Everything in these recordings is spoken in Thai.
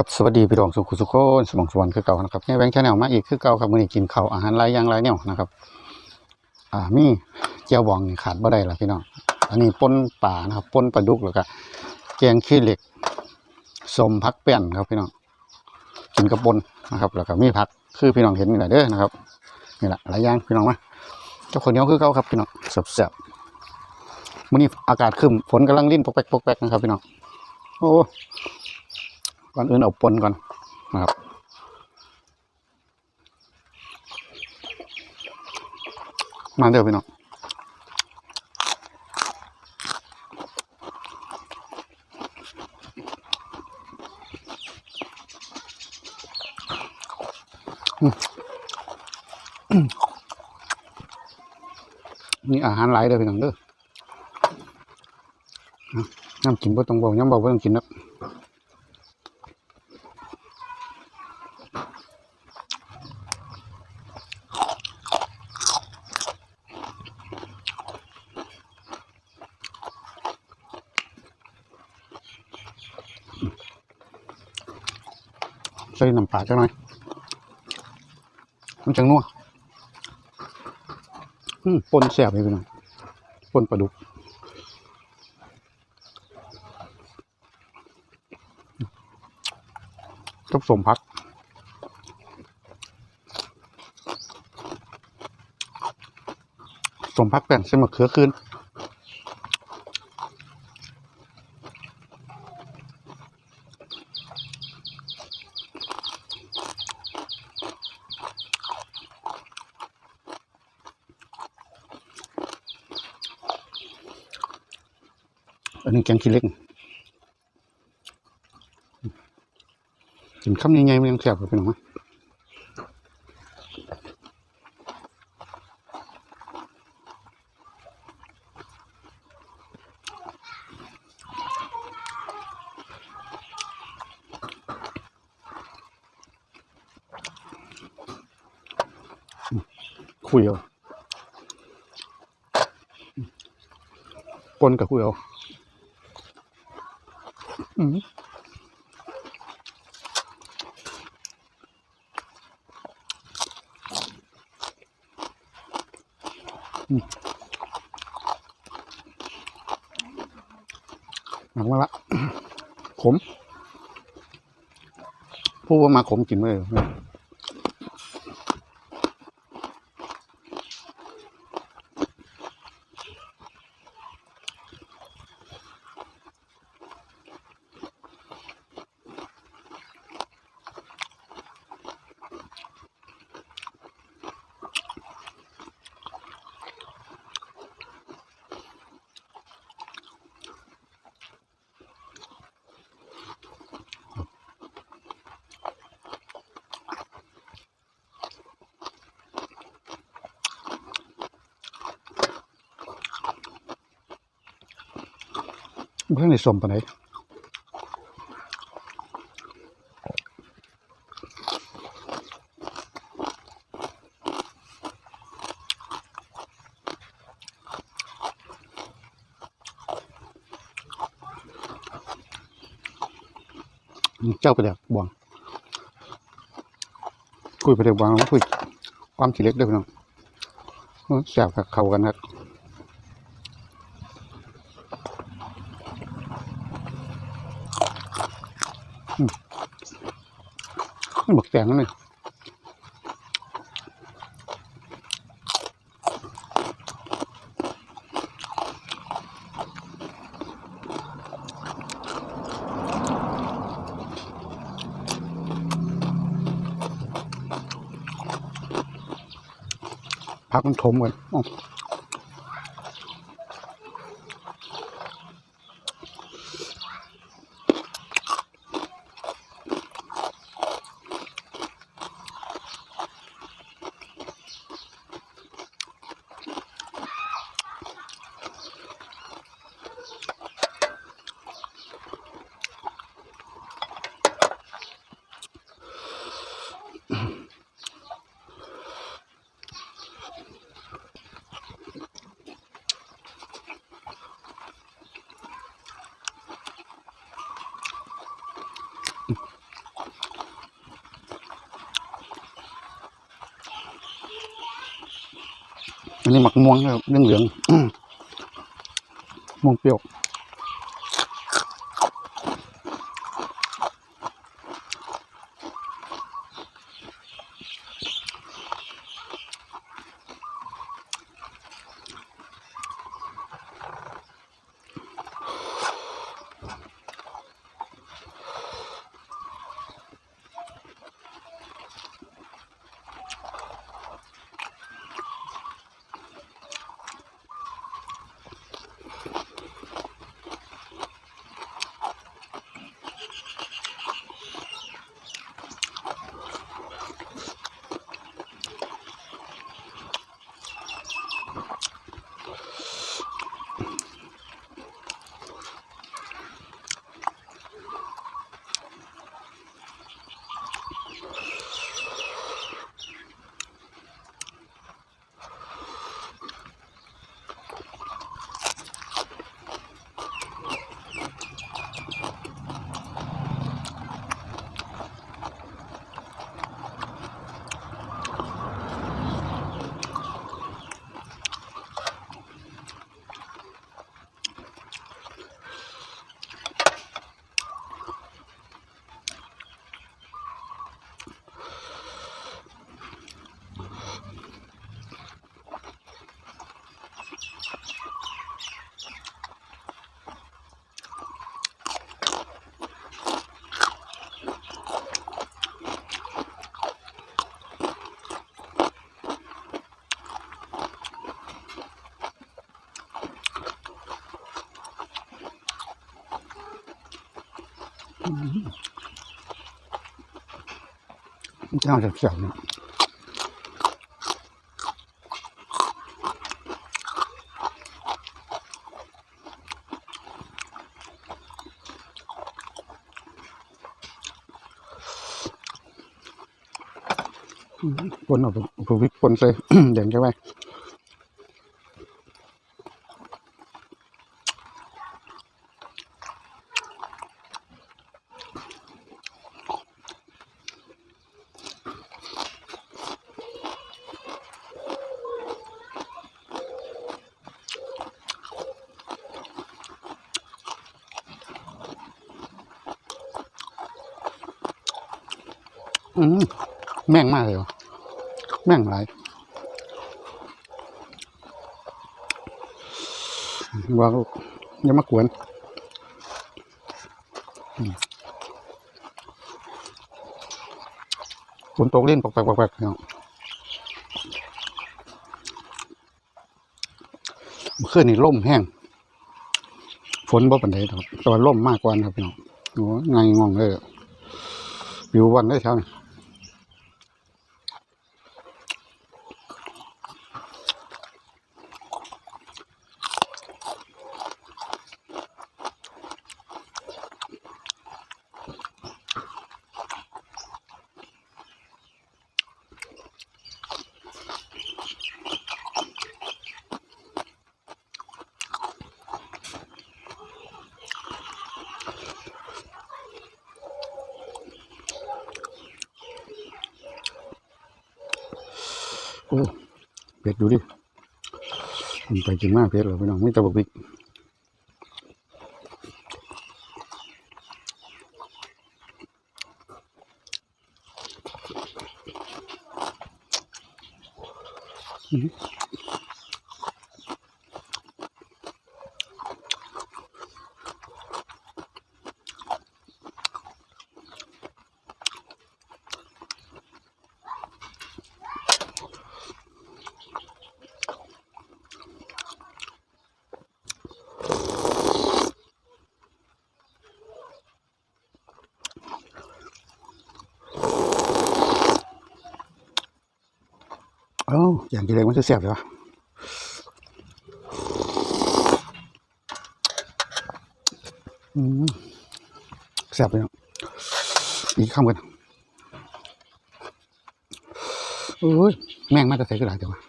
ครับสวัสดีพี่น้องสุขุสุขโคนสมองสวรรค์คือเก่านะครับแม่แบงค์ชาแนลมาอีกคือเก่าครับมื้อนี้กินข้าวอาหารหลายอย่างหลายแนวนะครับ อ่ามีเจียวบองนี่ขาดบ่ได้ละพี่น้องอันนี้ป่นปลานะครับป่นปลาดุกแล้วก็แกงขี้เหล็กสมพักแป้นครับพี่น้องกินกับปนนะครับแล้วก็มีผักคือพี่น้องเห็นนี่แหละเด้อนะครับนี่แหละหลายอย่างพี่น้องมาเจ้าคนเนี้ยคือเก่าครับพี่น้องแซ่บๆมื้อนี้อากาศครึ้มฝนกำลังลิ้นปกแป๊กปกแป๊กนะครับพี่น้องโอ้ ก่อนอื่นเอาปนก่อนนะครับมาเดี๋ยวพี่น้องนี่อาหารหลายเด้อพี่น้องเด้อน้ำกินบ่ต้องบอกย้ำบอกว่ต้องกินนะำปลาจังหน่อยมันจังนัวอืมปนแซ่บเลยพี่น้องปนปลาดุกกับสมพักสมพักแป้นใส่มะเขือคืน งขี้เล็กกินคำยังไงมันยังแซ่บกว่าพี่น้องไหมคุยเอาปนกับคุยเอา หนักมาละ ขม พูดว่ามาขมกินไม่เลย เพื่อนในสมปานไหนเจ้าไปเดี๋ยวบวงคุยไปเดี๋ยวบวงแล้วคุยความขี้เล็กด้วยพี่น้องเออแสบกับเขากันครับ มันบักแตงนั่พักมันถมกัน อ้าวนนี้หมักม่วงครับเรื่องเหลืองๆอื้อม่วงเปรี้ยว เจ้าจะเสียบเนี่ยปนเอาไปเอาไปวิกปนใส่เด่นแค่ไหม อืมแม่งมากเลยวะแม่งหลายว่าลูกอย่ามากวนฝนตกเล่นปอกๆๆๆพี่น้องเมื่อนนี่ล่มแห้ง ฝนบ่ปันใดดอกแต่ว่าล่มมากกว่านะครับพี่น้องโอ้ยไงงงเลยวิววันได้เช้านี่ โอ้ เผ็ดดูดิมันไปกินมากเผ็ดเหรอพี่น้องไม่ตะบกบิกอือ เอ้าอย่างกี่เล็กมันจะแซ่บเลยวะอืมแซ่บเลยเนาะอีกคำกันโอ้ยแม่งมาจะใส่กระดาษเดี๋ยวะ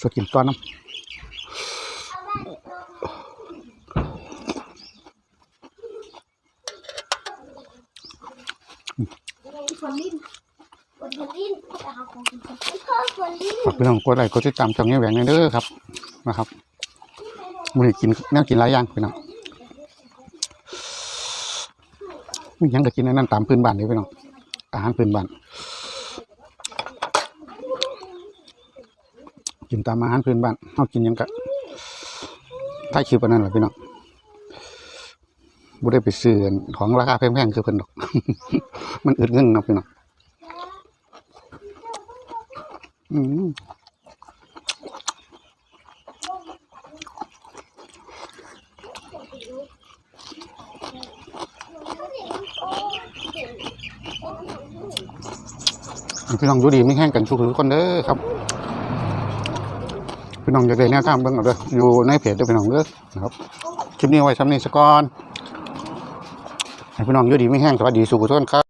สดกินตอนน้ำ อ คนลิ้นคนลิ้นไปหาของกินก่อนพ่อคนลิ้น ฝากพี่น้องกดไลค์กดติดตามช่องนี้แหวงในเด้อครับนะครับมื้อนี้กินแนวกินหลายอย่างพี่น้องมียังก็กินนนั้นตามพื้นบ้านเด้อพี่น้องอาหารพื้นบ้านกินตามอาหารพื้นบ้านเฮากินยังก็ถ้าคิวปานนั้นล่ะพี่น้อง บ่ได้ไปซื้อของราคาแพงๆคือเพิ่นดอก มันอึดเงินเนาะพี่น้องอืมพี่น้องอยู่ดีไม่แห้งกันทุกคนเด้อครับ พี่น้องอยากได้แนวทางเบิ่งเอาเด้ออยู่ในเพจเด้อพี่น้องเด้อนะครับ คลิปนี้ไว้ซ้ำนี้สก่อน ให้พี่น้องอยู่ดีไม่แห้งสวัสดีสุขทุกท่านครับ